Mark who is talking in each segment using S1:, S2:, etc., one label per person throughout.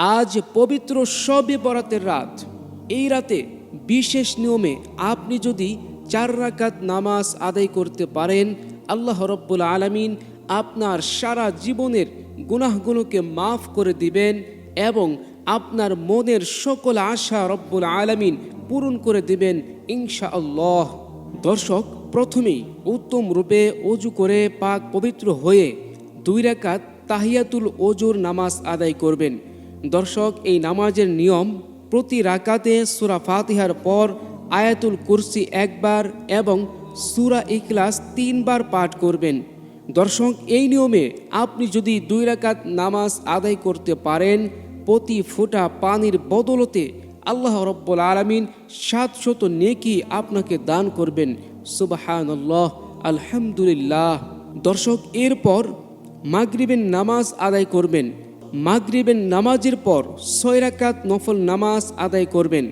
S1: আজ পবিত্র সবে বরাতের রাত। এই রাতে বিশেষ নিয়মে আপনি যদি চার রাকাত নামাজ আদায় করতে পারেন, আল্লাহ রব্বুল আলমিন আপনার সারা জীবনের গুনাহগুলোকে মাফ করে দিবেন এবং আপনার মনের সকল আশা রব্বুল আলমিন পূরণ করে দিবেন ইনশা আল্লাহ দর্শক, প্রথমেই উত্তম রূপে অজু করে পাক পবিত্র হয়ে দুই রাকাত তাহিয়াতুল অজুর নামাজ আদায় করবেন। দর্শক, এই নামাজের নিয়ম, প্রতি রাকাতে সুরা ফাতিহার পর আয়াতুল কুরসি একবার এবং সুরা ইকলাস তিনবার পাঠ করবেন। দর্শক, এই নিয়মে আপনি যদি দুই রাকাত নামাজ আদায় করতে পারেন, প্রতি ফোঁটা পানির বদলতে আল্লাহ রব্বুল আলমিন সাতশত নেকি আপনাকে দান করবেন। সুবাহানল্লাহ, আলহামদুলিল্লাহ। দর্শক, এরপর মাগরিবের নামাজ আদায় করবেন। মাগরিবের নামাজের পর ছয় রাকাত নফল নামাজ আদায় করবেন।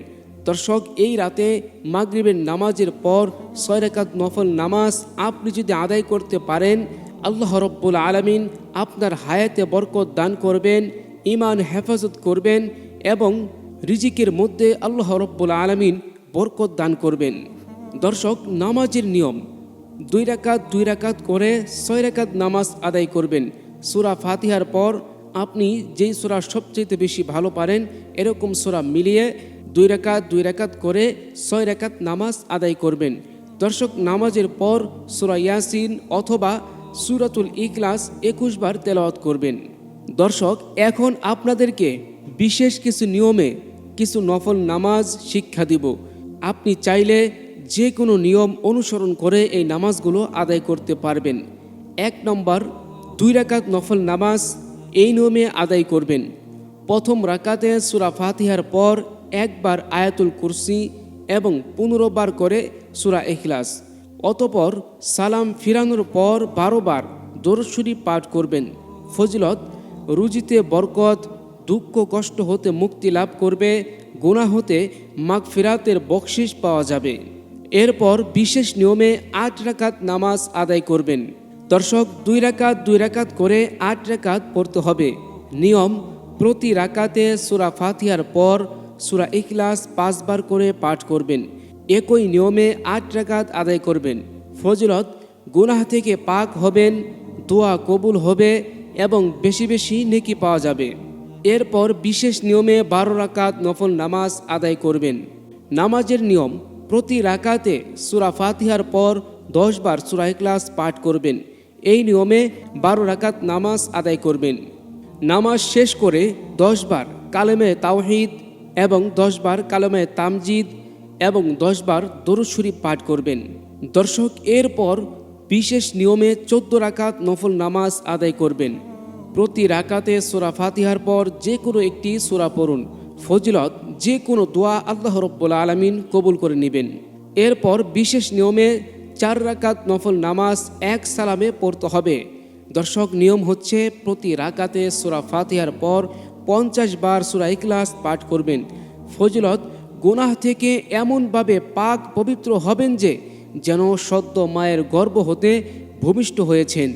S1: দর্শক, এই রাতে মাগরিবের নামাজের পর ছয় রাকাত নফল নামাজ আপনি যদি আদায় করতে পারেন, আল্লাহ রব্বুল আলমিন আপনার হায়াতে বরকত দান করবেন ইমান হেফাজত করবেন এবং রিজিকের মধ্যে আল্লাহ রব্বুল আলমিন বরকত দান করবেন। দর্শক, নামাজের নিয়ম, দুই রাকাত দুই রাকাত করে ছয় রাকাত নামাজ আদায় করবেন। সুরা ফাতিহার পর আপনি যেই সুরা সবচেয়ে বেশি ভালো পারেন, এরকম সুরা মিলিয়ে দুই রাকাত দুই রাকাত করে ছয় রাকাত নামাজ আদায় করবেন। দর্শক, নামাজের পর সুরা ইয়াসিন অথবা সুরাতুল ইকলাস একুশ বার তেলাওয়াত করবেন। দর্শক, এখন আপনাদেরকে বিশেষ কিছু নিয়মে কিছু নফল নামাজ শিক্ষা দিব। আপনি চাইলে যে কোনো নিয়ম অনুসরণ করে এই নামাজগুলো আদায় করতে পারবেন। এক নম্বর, দুই রাকাত নফল নামাজ এই নিয়মে আদায় করবেন। প্রথম রাকাতে সুরা ফাতিহার পর একবার আয়াতুল কুরসি এবং পনেরো বার করে সুরা এখলাস অতপর সালাম ফিরানোর পর বারো বার দরশুরি পাঠ করবেন। ফজিলত, রুজিতে বরকত, দুঃখ, কষ্ট হতে মুক্তি লাভ করবে গোনা হতে মাগ ফিরাতের বকশিস পাওয়া যাবে। এরপর বিশেষ নিয়মে আট রাকাত নামাজ আদায় করবেন। দর্শক দুই রাকাত দুই রাকাত করে আট রাকাত পড়তে হবে। নিয়ম, প্রতি রাকাতে সুরা ফাতিহার পর সুরা ইখলাস পাঁচবার করে পাঠ করবেন। একই নিয়মে আট রাকাত আদায় করবেন। ফজলত, গুনাহ থেকে পাক হবেন, দোয়া কবুল হবে এবং বেশি বেশি নেকি পাওয়া যাবে। এরপর বিশেষ নিয়মে বারো রাকাত নফল নামাজ আদায় করবেন। নামাজের নিয়ম, প্রতি রাকাতে সুরা ফাতিহার পর দশ বার সুরা ইখলাস পাঠ করবেন। এই নিয়মে বারো রাকাত নামাজ আদায় করবেন। নামাজ শেষ করে দশ বার কালেমে তাওহিদ এবং দশ বার কালেমে তামজিদ এবং দশ বার দরুদ পাঠ করবেন। দর্শক, এরপর বিশেষ নিয়মে চোদ্দ রাকাত নফল নামাজ আদায় করবেন। প্রতি রাকাতে সোরা ফাতিহার পর যে কোনো একটি সোরা পড়ুন। ফজিলত, যে কোনো দোয়া আল্লাহ রব্বুল আলমিন কবুল করে নেবেন। এরপর বিশেষ নিয়মে চার রাকাত নফল নামাজ এক সালামে পড়তে হবে। দর্শক, নিয়ম হচ্ছে প্রতি রাকাতে সুরা ফাতিহার পর পঞ্চাশ বার সুরা ইকলাস পাঠ করবেন। ফজলত, গুনাহ থেকে এমনভাবে পাক পবিত্র হবেন যে, যেন সদ্য মায়ের গর্ব হতে ভূমিষ্ঠ হয়েছেন।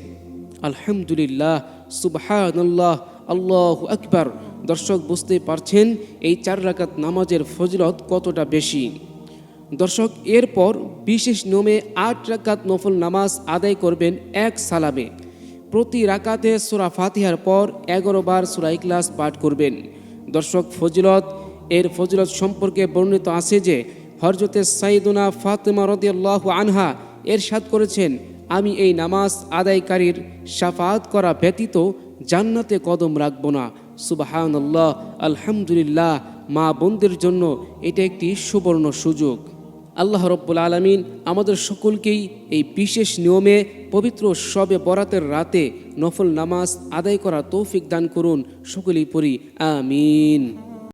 S1: আলহামদুলিল্লাহ, সুবহানাল্লাহ, আল্লাহ আকবার। দর্শক বুঝতে পারছেন এই চার রাকাত নামাজের ফজলত কতটা বেশি। দর্শক, এরপর বিশেষ নিয়মে আট রাকাত নফল নামাজ আদায় করবেন এক সালামে। প্রতি রাকাতে সুরা ফাতিহার পর এগারো বার সুরা ইকলাস পাঠ করবেন। দর্শক ফজিলত, এর ফজিলত সম্পর্কে বর্ণিত আছে যে হরজতে সাইদুনা ফাতেমা রদিয়াল্লাহ আনহা এর সাদ করেছেন, আমি এই নামাজ আদায়কারীর সাফাত করা ব্যতীত জান্নাতে কদম রাখব না। সুবাহান্লাহ আলহামদুলিল্লাহ মা বোনদের জন্য এটা একটি সুবর্ণ সুযোগ। আল্লাহ রব্বুল আলমিন আমাদের সকলকেই এই বিশেষ নিয়মে পবিত্র সবে বরাতের রাতে নফল নামাজ আদায় করা তৌফিক দান করুন। সকলেই পড়ি, আমিন।